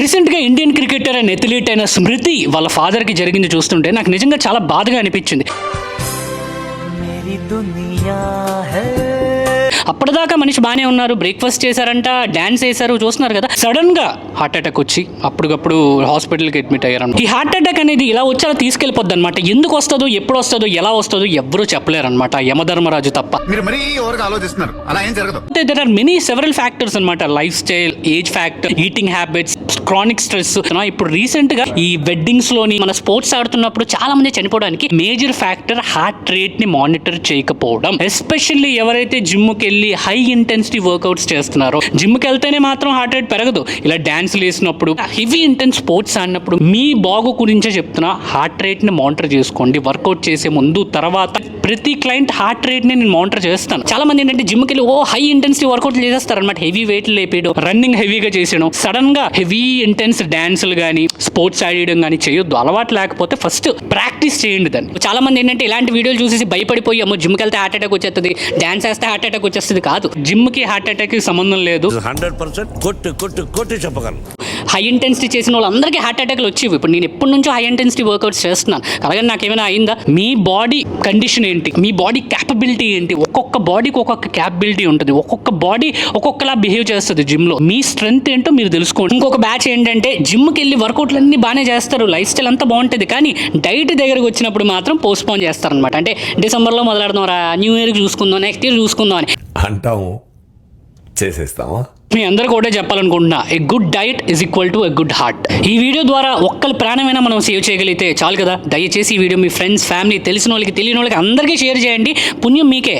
రీసెంట్గా Indian cricketer and ఎథ్లీట్ అయిన స్మృతి వాళ్ళ ఫాదర్కి జరిగింది చూస్తుంటే నాకు నిజంగా చాలా బాధగా అనిపించింది. అప్పటిదాకా మనిషి బాగానే ఉన్నారు. బ్రేక్ఫాస్ట్ చేశారంట డాన్స్ చేశారు చూస్తున్నారు కదా. సడన్గా హార్ట్ అటాక్ వచ్చి అప్పటికప్పుడు హాస్పిటల్కి అడ్మిట్ అయ్యారు ఈ హార్ట్ అటాక్ అనేది ఇలా వచ్చి అలా తీసుకెళ్ళిపోద్ది అనమాట ఎందుకు వస్తుందో ఎప్పుడు వస్తుందో ఎలా వస్తుందో ఎవ్వరూ చెప్పలేరు అనమాట యమధర్మరాజు తప్ప. మీరు మరీ ఓవర్గా ఆలోచిస్తున్నారు. అలా ఏం జరగదు. There are many several factors అనమాట life style age factor eating habits chronic stress ఇప్పుడు రీసెంట్గా ఈ వెడ్డింగ్స్లోని మన స్పోర్ట్స్ ఆడుతున్నప్పుడు చాలా మంది చనిపోవడానికి మేజర్ ఫ్యాక్టర్ హార్ట్ రేట్ని మానిటర్ చేయకపోవడం. ఎస్పెషల్లీ ఎవరైతే జిమ్కి వెళ్ళి హై ఇంటెన్సిటీ వర్కౌట్స్ చేస్తున్నారు. జిమ్కి వెళ్తేనే మాత్రం హార్ట్ రేట్ పెరగదు. ఇలా డ్యాన్స్లు వేసినప్పుడు హెవీ ఇంటెన్స్ స్పోర్ట్స్ ఆడినప్పుడు మీ బాగు గురించే చెప్తున్నా హార్ట్ రేట్ని మానిటర్ చేసుకోండి. వర్కౌట్ చేసే ముందు తర్వాత ప్రతి క్లయింట్ హార్ట్ రేట్ని నేను మానిటర్ చేస్తాను. చాలా మంది ఏంటంటే జిమ్కి వెళ్ళి ఓ హై ఇంటెన్సిటీ వర్కౌట్ చేసేస్తారు అనమాట హెవీ వెయిట్ లేపేయడం రన్నింగ్ హెవీగా చేసేయడం. సడన్గా హెవీ ఇంటెన్స్ డాన్సులు కానీ స్పోర్ట్స్ ఆడేయడం కానీ చేయొద్దు. అలవాటు లేకపోతే ఫస్ట్ ప్రాక్టీస్ చేయండి దాన్ని. చాలా మంది ఏంటంటే ఇలాంటి వీడియోలు చూసేసి భయపడిపోయి అమ్మో జిమ్కి వెళ్తే హార్ట్ అటాక్ వచ్చేస్తుంది డాన్స్ వేస్తే హార్ట్ అటాక్ వచ్చేస్తుంది. కాదు. జిమ్కి హార్ట్ అటాక్కి సంబంధం లేదు. హండ్రెడ్ పర్సెంట్ కొట్టి కొట్టి కొట్టి చెప్పగలను. హై ఇంటెన్సిటీ చేసిన వాళ్ళందరికీ హార్ట్ అటాక్లు వచ్చేవి. ఇప్పుడు నేను ఎప్పటి నుంచో హై ఇంటెన్సిటీ వర్కౌట్స్ చేస్తున్నాను. అలాగే నాకు ఏమైనా అయిందా? మీ బాడీ కండిషన్ ఏంటి? మీ బాడీ క్యాపబిలిటీ ఏంటి? ఒక్కొక్క బాడీకి ఒక్కొక్క క్యాపబిలిటీ ఉంటుంది. ఒక్కొక్క బాడీ ఒక్కొక్కలా బిహేవ్ చేస్తుంది జిమ్లో మీ స్ట్రెంత్ ఏంటో మీరు తెలుసుకోండి. ఇంకొక బ్యాచ్ ఏంటంటే జిమ్కి వెళ్ళి వర్కౌట్లు అన్ని బాగానే చేస్తారు. లైఫ్ స్టైల్ అంతా బాగుంటుంది. కానీ డైట్ దగ్గరకు వచ్చినప్పుడు మాత్రం పోస్ట్పోన్ చేస్తారనమాట అంటే డిసెంబర్లో మొదలెడదాం రా న్యూ ఇయర్కి చూసుకుందాం నెక్స్ట్ ఇయర్ చూసుకుందాం అని. అంటాము. చేసేస్తామా? మీ అందరికీ ఒకటే చెప్పాలనుకుంటున్నా. A good diet is equal to a good heart ఈ వీడియో ద్వారా ఒక్కరి ప్రాణమైనా మనం సేవ్ చేయగలిగితే చాలు కదా. దయచేసి ఈ వీడియో మీ ఫ్రెండ్స్ ఫ్యామిలీ తెలిసిన వాళ్ళకి తెలియని వాళ్ళకి అందరికీ షేర్ చేయండి. పుణ్యం మీకే.